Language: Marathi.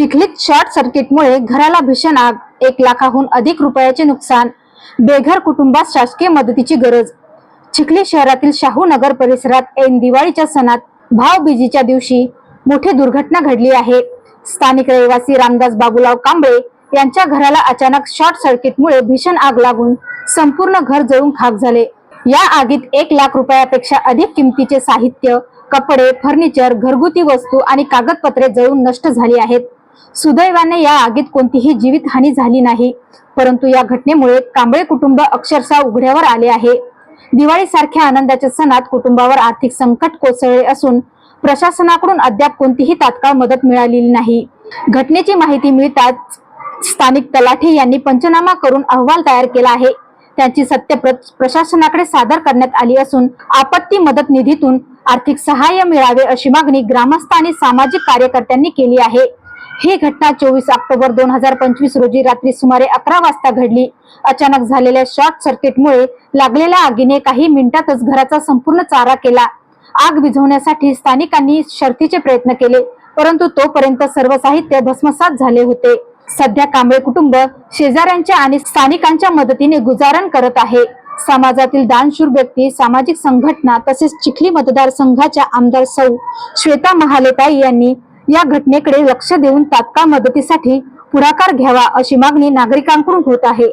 चिखलीत शॉर्ट सर्किटमुळे घराला भीषण आग एक लाखाहून अधिक रुपयाचे नुकसान बेघर कुटुंबात शासकीय मदतीची गरज. चिखली शहरातील शाहू नगर परिसरात ऐन दिवाळीच्या सणात भावबीजीच्या दिवशी मोठी दुर्घटना घडली आहे. स्थानिक रहिवासी रामदास बाबूराव कांबळे यांच्या घराला अचानक शॉर्ट सर्किटमुळे भीषण आग लागून संपूर्ण घर जळून खाक झाले. या आगीत एक लाख रुपयापेक्षा अधिक किमतीचे साहित्य कपडे फर्निचर घरगुती वस्तू आणि कागदपत्रे जळून नष्ट झाली आहेत. सुदैवाने या आगीत कोणतीही जीवितहानी झाली नाही. परंतु या घटनेमुळे कांबळे कुटुंब अक्षरशः उघड्यावर आले आहे. दिवाळी सारख्या आनंदाच्या सणात कुटुंबावर आर्थिक संकट कोसळले असून प्रशासनाकडून अद्याप कोणतीही तात्काळ मदत मिळालेली नाही. घटनेची माहिती मिळताच स्थानिक तलाठी यांनी पंचनामा करून अहवाल तयार केला आहे. त्यांची सत्यप्रत प्रशासनाकडे सादर करण्यात आली असून आपत्ती मदत निधीतून आर्थिक सहाय्य मिळावे अशी मागणी ग्रामस्थ आणि सामाजिक कार्यकर्त्यांनी केली आहे. ही घटना चोवीस ऑक्टोबर दोन हजार पंचवीस रोजी रात्री सुमारे अकरा वाजता घडली. अचानक झालेल्या शॉर्ट सर्किटमुळे लागलेल्या आगीने काही मिनिटातच घराचा संपूर्ण चारा केला. आग विझवण्यासाठी स्थानिकांनी शर्थीचे प्रयत्न केले परंतु तोपर्यंत सर्व साहित्य भस्मसात झाले होते. सध्या कांबळे कुटुंब शेजाऱ्यांच्या आणि स्थानिकांच्या मदतीने गुजारण करत आहे. समाजातील दानशूर व्यक्ती सामाजिक संघटना तसेच चिखली मतदारसंघाच्या आमदार सौ श्वेता महालेताई यांनी या घटनेकडे लक्ष देऊन तात्काळ मदतीसाठी पुढाकार घ्यावा अशी मागणी नागरिकांकडून होत आहे.